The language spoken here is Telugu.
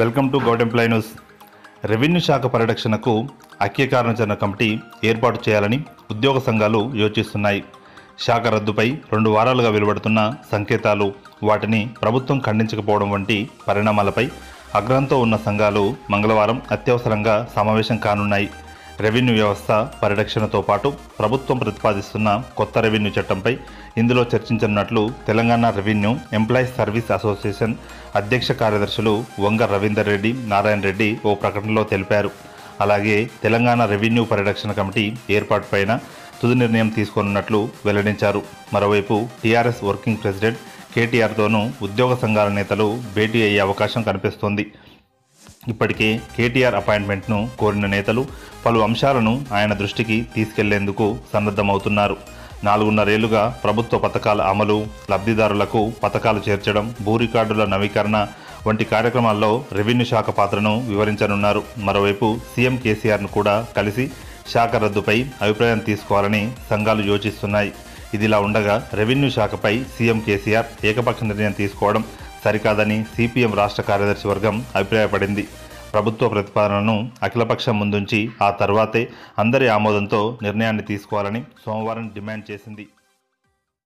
Welcome to govt employ news. Revenue శాఖ పరిరక్షణకు ఐక్యకారణచరణ కమిటీ ఏర్పాటు చేయాలని ఉద్యోగ సంఘాలు యోచిస్తున్నాయి. శాఖ రద్దుపై రెండు వారాలుగా వెలువడుతున్న సంకేతాలు వాటిని ప్రభుత్వం ఖండించకపోవడం వంటి పరిణామాలపై అగ్రహంతో ఉన్న సంఘాలు మంగళవారం అత్యవసరంగా సమావేశం కానున్నాయి. రెవెన్యూ వ్యవస్థ పరిరక్షణతో పాటు ప్రభుత్వం ప్రతిపాదిస్తున్న కొత్త రెవెన్యూ చట్టంపై ఇందులో చర్చించనున్నట్లు Telangana revenue employees service association అధ్యక్ష కార్యదర్శులు వంగ రవీందర్ రెడ్డి నారాయణ రెడ్డి ఓ ప్రకటనలో తెలిపారు. అలాగే తెలంగాణ రెవెన్యూ పరిరక్షణ కమిటీ ఏర్పాటుపైన తుది నిర్ణయం తీసుకోనున్నట్లు వెల్లడించారు. మరోవైపు టీఆర్ఎస్ వర్కింగ్ ప్రెసిడెంట్ కేటీఆర్తోనూ ఉద్యోగ సంఘాల నేతలు భేటీ అయ్యే అవకాశం కనిపిస్తోంది. ఇప్పటికే కేటీఆర్ అపాయింట్మెంట్ను కోరిన నేతలు పలు అంశాలను ఆయన దృష్టికి తీసుకెళ్ళేందుకు సన్నద్ధమవుతున్నారు. నాలుగున్నరేళ్ళుగా ప్రభుత్వ పథకాల అమలు లబ్ధిదారులకు పథకాలు చేర్చడం భూ రికార్డుల నవీకరణ వంటి కార్యక్రమాల్లో రెవెన్యూ శాఖ పాత్రను వివరించనున్నారు. మరోవైపు సీఎం కేసీఆర్ను కూడా కలిసి శాఖ రద్దుపై అభిప్రాయం తీసుకోవాలని సంఘాలు యోచిస్తున్నాయి. ఇదిలా ఉండగా రెవెన్యూ శాఖపై సీఎం కేసీఆర్ ఏకపక్ష నిర్ణయం తీసుకోవడం సరికాదని సిపిఎం రాష్ట్ర కార్యదర్శి వర్గం అభిప్రాయపడింది. ప్రభుత్వ ప్రతిపాదనను అఖిలపక్షం ముందుంచి ఆ తర్వాతే అందరి ఆమోదంతో నిర్ణయాన్ని తీసుకోవాలని సోమవారం డిమాండ్ చేసింది.